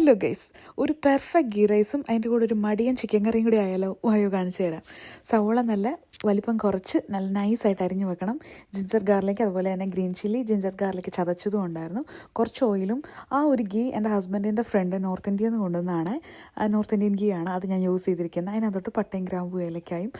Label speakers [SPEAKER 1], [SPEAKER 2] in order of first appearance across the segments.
[SPEAKER 1] Hello guys ഒരു perfect ghee റൈസും അതിന്റെ കൂടെ ഒരു മടിയൻ ചിക്കൻ കറിയും കൂടി ആയാലോ? വായോ കാണിച്ചു തരാം. സവോള നല്ല വലിപ്പം കുറച്ച് നല്ല നൈസായിട്ട് അരിഞ്ഞു വെക്കണം. ജിഞ്ചർ ഗാർലിക് അതുപോലെ തന്നെ ഗ്രീൻ ചില്ലി ജിഞ്ചർ ഗാർലിക് ചതച്ചതും ഉണ്ടായിരുന്നു. കുറച്ച് ഓയിലും ആ ഒരു ഗീ എന്റെ ഹസ്ബൻഡിന്റെ ഫ്രണ്ട് നോർത്ത് ഇന്ത്യയിൽ നിന്ന് കൊണ്ടുവന്നതാണ് നോർത്ത് ഇന്ത്യൻ ഗീ ആണ് അത് ഞാൻ യൂസ് ചെയ്തിരിക്കുന്നത്. അതിനകത്തോട്ട് പട്ടയും ഗ്രാമ്പു ഏലക്കായും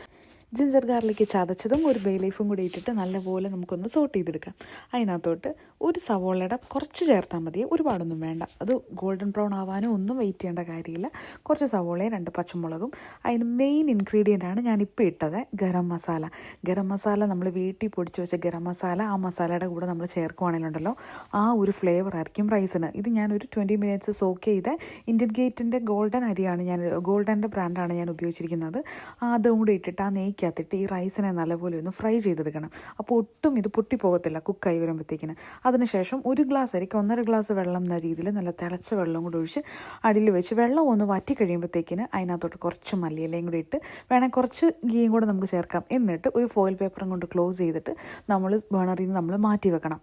[SPEAKER 1] ജിഞ്ചർ ഗാർലിക്ക് ചതച്ചതും ഒരു ബേ ലീഫും കൂടി ഇട്ടിട്ട് നല്ലപോലെ നമുക്കൊന്ന് സോട്ട് ചെയ്തെടുക്കാം. അതിനകത്തോട്ട് ഒരു സവോളയുടെ കുറച്ച് ചേർത്താൽ മതി. ഒരുപാടൊന്നും വേണ്ട. അത് ഗോൾഡൻ ബ്രൗൺ ആവാനും ഒന്നും വെയിറ്റ് ചെയ്യേണ്ട കാര്യമില്ല. കുറച്ച് സവോളയും രണ്ട് പച്ചമുളകും. അതിന് മെയിൻ ഇൻഗ്രീഡിയന്റ് ആണ് ഞാനിപ്പോൾ ഇട്ടത് ഗരം മസാല. ഗരം മസാല നമ്മൾ വീട്ടിൽ പൊടിച്ച് വെച്ച ഗരം മസാല ആ മസാലയുടെ കൂടെ നമ്മൾ ചേർക്കുവാണെങ്കിലുണ്ടല്ലോ ആ ഒരു ഫ്ലേവർ ആയിരിക്കും റൈസിന് ഇത് ഞാനൊരു ട്വന്റി മിനിറ്റ്സ് സോക്ക് ചെയ്ത് ഇന്ത്യൻ ഗേറ്റിന്റെ ഗോൾഡൻ അരിയാണ് ഞാൻ ഗോൾഡന്റെ ബ്രാൻഡാണ് ഞാൻ ഉപയോഗിച്ചിരിക്കുന്നത്. അതും കൂടി ഇട്ടിട്ട് ആ നെയ്ക്കകത്തിട്ട് ഈ റൈസിനെ നല്ലപോലെ ഒന്ന് ഫ്രൈ ചെയ്തെടുക്കണം. അപ്പോൾ ഒട്ടും ഇത് പൊട്ടിപ്പോകത്തില്ല കുക്കായി വരുമ്പോഴത്തേക്കിന്. അതിനുശേഷം ഒരു ഗ്ലാസ് അരിക്ക് ഒന്നര ഗ്ലാസ് വെള്ളം എന്ന രീതിയിൽ നല്ല തിളച്ച വെള്ളം കൂടി ഒഴിച്ച് അടിയിൽ വെച്ച് വെള്ളം ഒന്ന് വറ്റി കഴിയുമ്പോഴത്തേക്കിന് അതിനകത്തോട്ട് കുറച്ച് മല്ലിയിലയും കൂടി ഇട്ട് വേണേൽ കുറച്ച് ഗീയും കൂടെ നമുക്ക് ചേർക്കാം. എന്നിട്ട് ഒരു ഫോയിൽ പേപ്പറും കൊണ്ട് ക്ലോസ് ചെയ്തിട്ട് നമ്മൾ ബേണറിൽ നിന്ന് നമ്മൾ മാറ്റി വെക്കണം.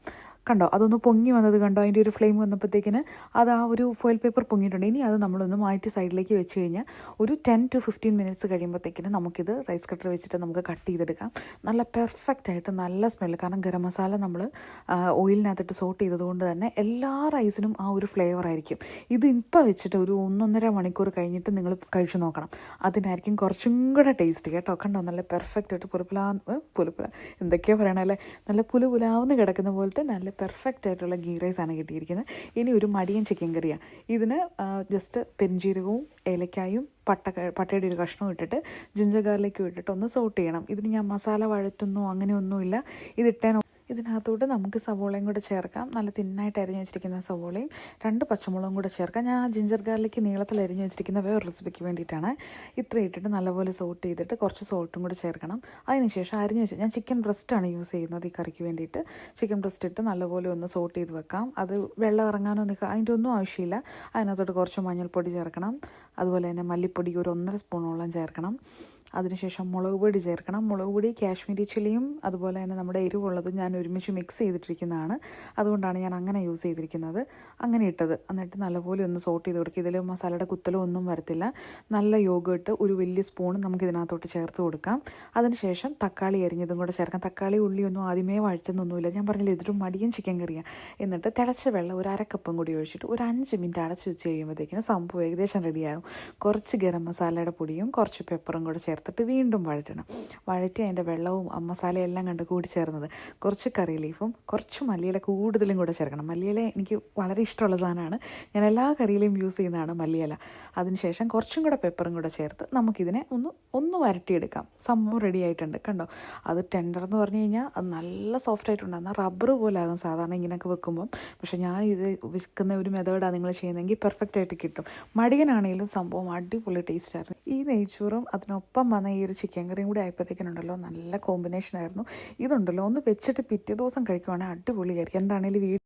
[SPEAKER 1] കണ്ടോ? അതൊന്ന് പൊങ്ങി വന്നത് കണ്ടോ? അതിന്റെ ഒരു ഫ്ലെയിം വന്നപ്പോഴത്തേക്കിന് അത് ആ ഒരു ഫോയിൽ പേപ്പർ പൊങ്ങിയിട്ടുണ്ട്. ഇനി അത് നമ്മളൊന്ന് മാറ്റി സൈഡിലേക്ക് വെച്ച് കഴിഞ്ഞാൽ ഒരു ടെൻ ടു ഫിഫ്റ്റീൻ മിനിറ്റ്സ് കഴിയുമ്പോഴത്തേക്കിന് നമുക്കിത് റൈസ് കട്ടർ വെച്ചിട്ട് നമുക്ക് കട്ട് ചെയ്തെടുക്കാം. നല്ല പെർഫെക്റ്റ് ആയിട്ട് നല്ല സ്മെല്ല് കാരണം ഗരം മസാല നമ്മൾ ഓയിലിനകത്തിട്ട് സോട്ട് ചെയ്തതുകൊണ്ട് തന്നെ എല്ലാ റൈസിനും ആ ഒരു ഫ്ലേവർ ആയിരിക്കും. ഇത് ഇപ്പോൾ വെച്ചിട്ട് ഒരു ഒന്നൊന്നര മണിക്കൂർ കഴിഞ്ഞിട്ട് നിങ്ങൾ കഴിച്ചു നോക്കണം. അതിനായിരിക്കും കുറച്ചും കൂടെ ടേസ്റ്റ് കേട്ടോ. കണ്ടോ? നല്ല പെർഫെക്റ്റ് ആയിട്ട് പുലപ്പുലാ പുലപ്പുല എന്തൊക്കെയാണ് പറയണല്ലേ നല്ല പുലുപുലാവുന്ന് കിടക്കുന്ന പോലത്തെ നല്ല പെർഫെക്റ്റ് ആയിട്ടുള്ള ഗീ റൈസ് ആണ് കിട്ടിയിരിക്കുന്നത്. ഇനി ഒരു മടിയൻ ചിക്കൻ കറിയാണ് ഇതിന് ജസ്റ്റ് പെരിഞ്ചീരകവും ഏലക്കായും പട്ട പട്ടയുടെ ഒരു കഷ്ണവും ഇട്ടിട്ട് ജിഞ്ചർ ഗാർലിക്കും ഇട്ടിട്ട് ഒന്ന് സോട്ട് ചെയ്യണം. ഇതിന് ഞാൻ മസാല വഴറ്റുന്നോ അങ്ങനെയൊന്നുമില്ല. ഇതിട്ടേനോ ഇതിനകത്തോട്ട് നമുക്ക് സവോളയും കൂടെ ചേർക്കാം. നല്ല തിന്നായിട്ട് അരിഞ്ഞ് വെച്ചിരിക്കുന്ന സവോളയും രണ്ട് പച്ചമുളകും കൂടെ ചേർക്കാം. ഞാൻ ആ ജിഞ്ചർ ഗാർലിക്ക് നീളത്തിൽ അരിഞ്ഞ് വെച്ചിരിക്കുന്ന വേറെ റെസിപ്പിക്ക് വേണ്ടിയിട്ടാണ് ഇത്ര ഇട്ടിട്ട് നല്ലപോലെ സോട്ട് ചെയ്തിട്ട് കുറച്ച് സോൾട്ടും കൂടെ ചേർക്കണം. അതിനുശേഷം അരിഞ്ഞ് വെച്ച് ഞാൻ ചിക്കൻ ബ്രസ്റ്റാണ് യൂസ് ചെയ്യുന്നത് ഈ കറിക്ക് വേണ്ടിയിട്ട്. ചിക്കൻ ബ്രസ്റ്റ് ഇട്ട് നല്ലപോലെ ഒന്ന് സോട്ട് ചെയ്ത് വെക്കാം. അത് വെള്ളം ഇറങ്ങാനോ നിൽക്കുക അതിന്റെ ഒന്നും ആവശ്യമില്ല. അതിനകത്തോട്ട് കുറച്ച് മഞ്ഞൾപ്പൊടി ചേർക്കണം. അതുപോലെ തന്നെ മല്ലിപ്പൊടി ഒരു ഒന്നര സ്പൂണോളം ചേർക്കണം. അതിനുശേഷം മുളക് പൊടി ചേർക്കണം. മുളക് പൊടി കാശ്മീരി ചില്ലിയും അതുപോലെ തന്നെ നമ്മുടെ എരിവുള്ളതും ഞാൻ ഒരുമിച്ച് മിക്സ് ചെയ്തിട്ടിരിക്കുന്നതാണ്. അതുകൊണ്ടാണ് ഞാൻ അങ്ങനെ യൂസ് ചെയ്തിരിക്കുന്നത്. അങ്ങനെ ഇട്ടത്. എന്നിട്ട് നല്ലപോലെ ഒന്ന് സോട്ട് ചെയ്ത് കൊടുക്കുക ഇതിൽ മസാലയുടെ കുത്തലോ ഒന്നും വരത്തില്ല. നല്ല യോഗേട്ട് ഒരു വലിയ സ്പൂൺ നമുക്ക് ഇതിനകത്തോട്ട് ചേർത്ത് കൊടുക്കാം. അതിനുശേഷം തക്കാളി അരിഞ്ഞതും കൂടെ ചേർക്കാം. തക്കാളി ഉള്ളിയൊന്നും ആദ്യമേ വഴറ്റുന്നൊന്നുമില്ല. ഞാൻ പറഞ്ഞില്ല ഇതൊരു മടിയും ചിക്കൻ കറിയാണ് എന്നിട്ട് തിളച്ച വെള്ളം ഒരു അരക്കപ്പം കൂടി ഒഴിച്ചിട്ട് ഒരു അഞ്ച് മിനിറ്റ് അടച്ച് വെച്ച് കഴിയുമ്പോഴത്തേക്കിന് സംഭവം ഏകദേശം റെഡിയാകും കുറച്ച് ഗരം മസാലയുടെ പൊടിയും കുറച്ച് പെപ്പറും കൂടെ ചേർത്തിട്ട് വീണ്ടും വഴറ്റണം. വഴറ്റി അതിന്റെ വെള്ളവും മസാലയും എല്ലാം കണ്ട് കൂടി ചേർന്നത് കുറച്ച് കറി ലീഫും കുറച്ച് മല്ലിയില കൂടുതലും കൂടെ ചേർക്കണം. മല്ലിയില എനിക്ക് വളരെ ഇഷ്ടമുള്ള സാധനമാണ്. ഞാൻ എല്ലാ കറിയിലും യൂസ് ചെയ്യുന്നതാണ് മല്ലിയില. അതിനുശേഷം കുറച്ചും കൂടെ പെപ്പറും കൂടെ ചേർത്ത് നമുക്കിതിനെ ഒന്ന് ഒന്ന് വരട്ടിയെടുക്കാം. സംഭവം റെഡി ആയിട്ടുണ്ട്. കണ്ടോ? അത് ടെൻഡർ എന്ന് പറഞ്ഞു കഴിഞ്ഞാൽ അത് നല്ല സോഫ്റ്റ് ആയിട്ടുണ്ടാകുന്ന റബ്ബർ പോലെ ആകും സാധാരണ ഇങ്ങനെയൊക്കെ വെക്കുമ്പം. പക്ഷേ ഞാൻ ഇത് വിൽക്കുന്ന ഒരു മെത്തേഡാണ് നിങ്ങൾ ചെയ്യുന്നതെങ്കിൽ പെർഫെക്റ്റ് ആയിട്ട് കിട്ടും. മടിയനാണെങ്കിലും സംഭവം അടിപൊളി ടേസ്റ്റായിരുന്നു ഈ നെയ്ച്ചോറും അതിനൊപ്പം വന്ന ഈ ഒരു ചിക്കൻ കറിയും കൂടി ആയപ്പോഴത്തേക്കിനുണ്ടല്ലോ നല്ല കോമ്പിനേഷൻ ആയിരുന്നു. ഇതുണ്ടല്ലോ ഒന്ന് വെച്ചിട്ട് പിറ്റേ ദിവസം കഴിക്കുവാണെങ്കിൽ അടിപൊളിയായിരിക്കും എന്താണെങ്കിലും വീട്